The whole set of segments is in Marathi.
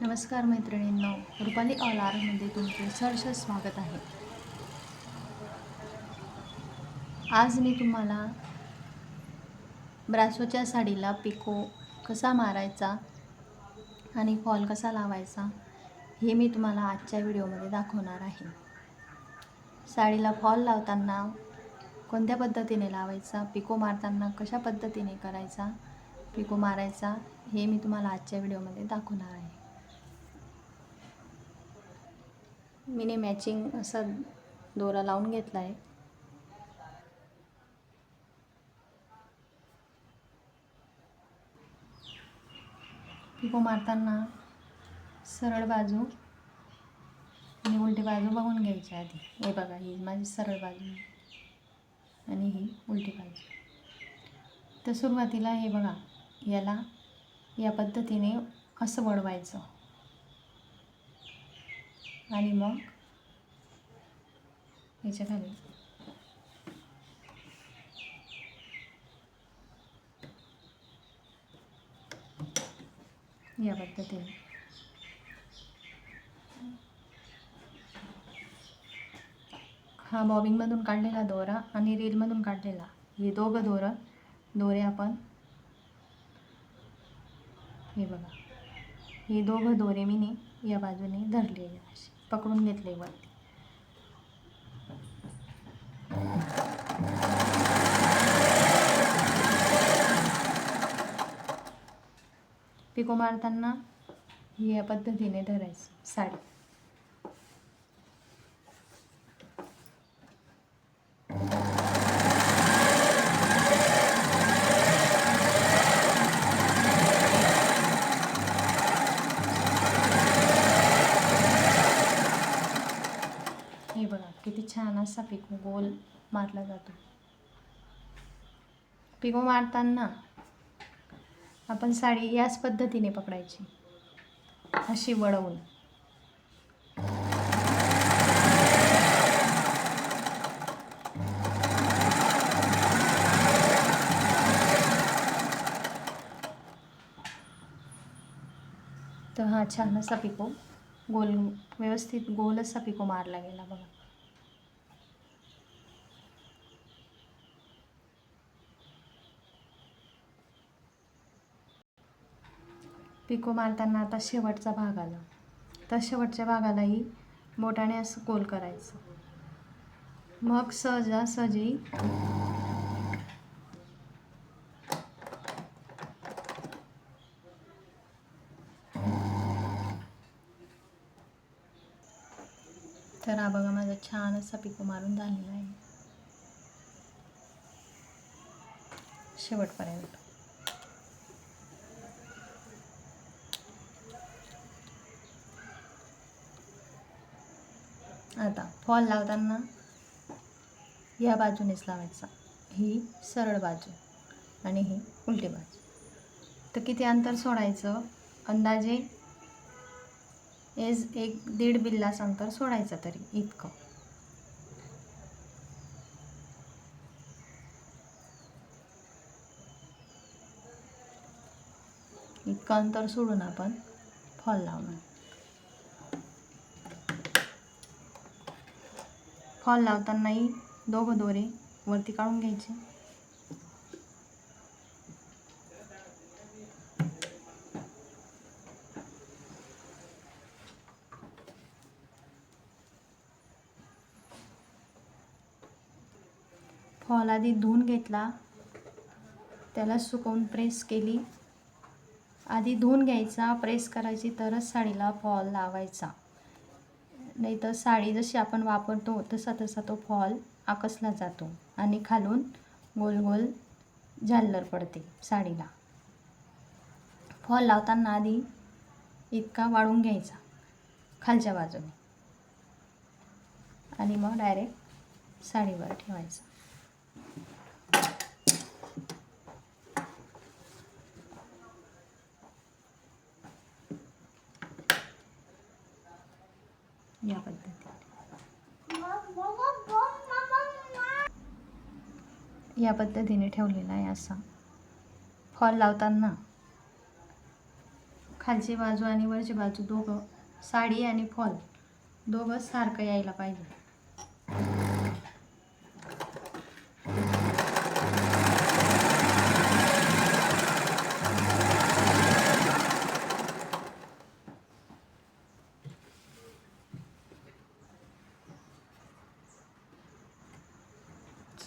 नमस्कार मैत्रिणींनो रुपाली ऑल आरमध्ये तुमचे सहर्ष स्वागत आहे. आज मी तुम्हाला ब्रासोच्या साडीला पिको कसा मारायचा आणि फॉल कसा लावायचा हे मी तुम्हाला आजच्या व्हिडिओमध्ये दाखवणार आहे. साडीला फॉल लावताना कोणत्या पद्धतीने लावायचा पिको मारताना कशा पद्धतीने करायचा पिको मारायचा हे मी तुम्हाला आजच्या व्हिडिओमध्ये दाखवणार आहे. मीने मॅचिंग असा दोरा लावून घेतला आहे. पिको मारताना सरळ बाजू आणि उलटी बाजू बघून घ्यायची आधी. हे बघा ही माझी सरळ बाजू आणि ही उलटी बाजू तर सुरुवातीला हे बघा याला या पद्धतीने असं वळवायचं. आणि मग याच्या खाली. या पद्धतीने. हा बॉबिंगमधून काढलेला दोरा आणि रीलमधून काढलेला हे दोघं दोरं दोरे आपण हे बघा. हे दोघं दोरे मी या बाजूने धरलेले असे. पकडून घेतले वरती. पिको मारताना या पद्धतीने धरायचं साडी हे बघा किती छान असा पिको गोल मारला जातो. पिको मारताना आपण साडी याच पद्धतीने पकडायची. अशी वळवून. तर हा छान असा पिको गोल व्यवस्थित गोल असा पिको मारला गेला बघा. पिको मारताना आता शेवटचा भाग आला. तर शेवटच्या भागालाही बोटाने असं गोल करायचं. मग सहजासहजी तर हा बघा माझा छान असा पिको मारून झालेला आहे. शेवटपर्यंत. आता फॉल लावताना या बाजूनेच लावायचा. ही सरळ बाजू आणि ही उलटी बाजू. तर किती अंतर सोडायचं? अंदाजे एज एक दीड बिल्लास अंतर सोडायचं तरी इतकं. इतकं अंतर सोडून आपण फॉल लावणार. फॉल लावतानाही दोघं दोरे वरती काढून घ्यायचे. फॉल आधी धुवून घेतला. त्याला सुकवून प्रेस केली. आधी धुवून घ्यायचा प्रेस करायची तरच साडीला फॉल लावायचा. नाही तर साडी जशी आपण वापरतो तसा तसा तो फॉल आकसला जातो आणि खालून गोल गोल झाल्लर पडते साडीला. फॉल लावताना आधी इतका वाळून घ्यायचा खालच्या बाजूने. आणि मग डायरेक्ट साडीवर ठेवायचा. या पद्धतीने या पद्धतीने ठेवलेला आहे असा. फॉल लावताना खालची बाजू आणि वरची बाजू दोघं साडी आणि फॉल दोघं सारखं यायला पाहिजे.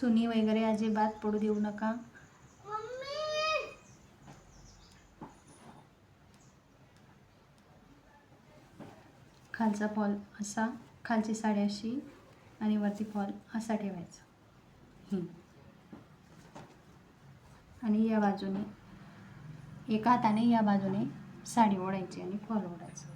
चुनी वगैरे अजिबात पडू देऊ नका. खालचा फॉल असा खालची साडी अशी आणि वरती फॉल असा ठेवायचा. आणि या बाजूने एका हाताने या बाजूने साडी ओढायची आणि फॉल ओढायचा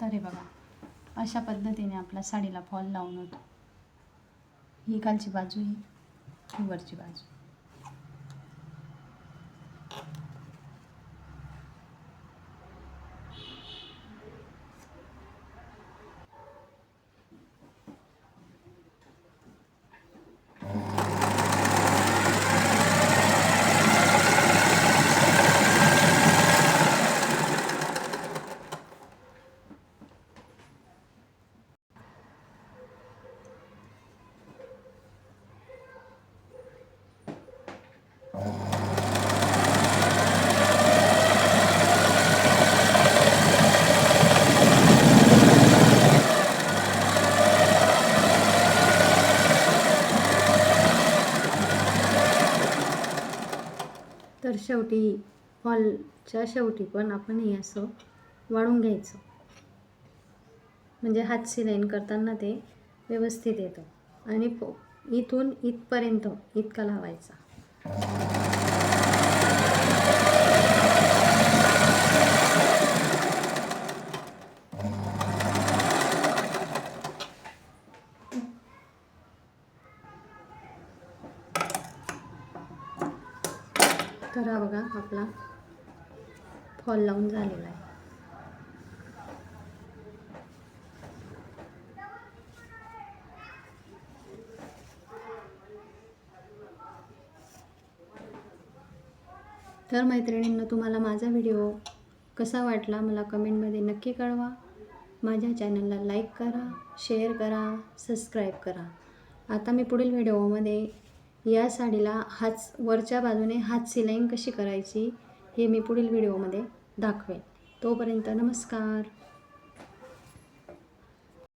तर हे बघा अशा पद्धतीने आपला साडीला फॉल लावून होतो. ही खालची बाजू ही ही वरची बाजू. तर शेवटी हॉलच्या शेवटी पण आपण हे असं वाळून घ्यायचं. म्हणजे हात सिलाईन करताना ते व्यवस्थित येतं. आणि इथून इथपर्यंत इतका लावायचा. तर बघा आपला फॉल लावून झालेला आहे. तर मैत्रिणींना तुम्हाला माझा व्हिडिओ कसा वाटला मला कमेंटमध्ये नक्की कळवा. माझ्या चॅनलला लाईक करा शेअर करा सबस्क्राईब करा. आता मी पुढील व्हिडिओमध्ये या साडीला हात वरच्या बाजूने हात सिलाईंग कशी करायची हे मी पुढील व्हिडिओमध्ये दाखवेन. तोपर्यंत नमस्कार.